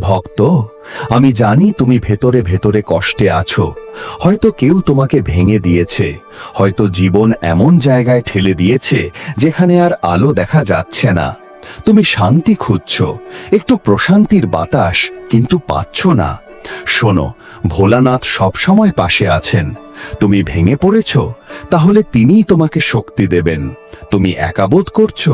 ভক্ত, আমি জানি তুমি ভেতরে ভেতরে কষ্টে আছো। হয়তো কেউ তোমাকে ভেঙে দিয়েছে, হয়তো জীবন এমন জায়গায় ঠেলে দিয়েছে, যেখানে আর আলো দেখা যাচ্ছে না। তুমি শান্তি খুঁজছ, একটু প্রশান্তির বাতাস, কিন্তু পাচ্ছ না। শোনো, ভোলানাথ সবসময় পাশে আছেন। তুমি ভেঙে পড়েছ তাহলে তিনিই তোমাকে শক্তি দেবেন। তুমি একাবোধ করছ?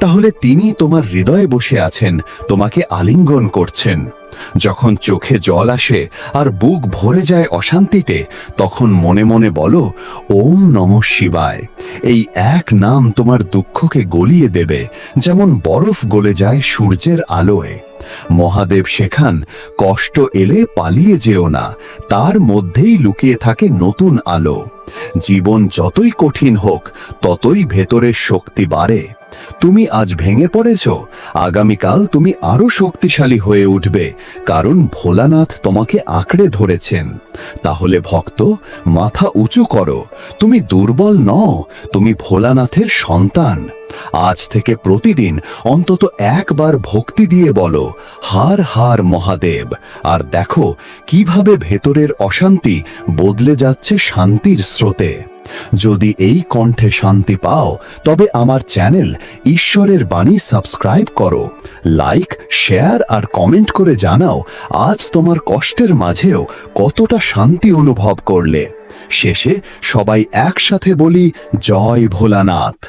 তাহলে তিনি তোমার হৃদয়ে বসে আছেন, তোমাকে আলিঙ্গন করছেন। যখন চোখে জল আসে আর বুক ভরে যায় অশান্তিতে, তখন মনে মনে বলো, ওম নম শিবায়। এই এক নাম তোমার দুঃখকে গলিয়ে দেবে, যেমন বরফ গলে যায় সূর্যের আলোয়। মহাদেব শেখান কষ্ট এলে পালিয়ে যেও না, তার মধ্যেই লুকিয়ে থাকে নতুন আলো। জীবন যতই কঠিন হোক, ততই ভেতরের শক্তি বাড়ে। তুমি আজ ভেঙে পড়েছ, আগামীকাল তুমি আরও শক্তিশালী হয়ে উঠবে, কারণ ভোলানাথ তোমাকে আঁকড়ে ধরেছেন। তাহলে ভক্ত, মাথা উঁচু করো, তুমি দুর্বল নও, তুমি ভোলানাথের সন্তান। আজ থেকে প্রতিদিন অন্তত একবার ভক্তি দিয়ে বলো, হার হার মহাদেব। আর দেখো কীভাবে ভেতরের অশান্তি বদলে যাচ্ছে শান্তির স্রোতে। যদি এই কণ্ঠে শান্তি পাও, তবে আমার চ্যানেল ঈশ্বরের বাণী সাবস্ক্রাইব করো। লাইক, শেয়ার আর কমেন্ট করে জানাও, আজ তোমার কষ্টের মাঝেও কতটা শান্তি অনুভব করলে। শেষে সবাই একসাথে বলি, জয় ভোলানাথ।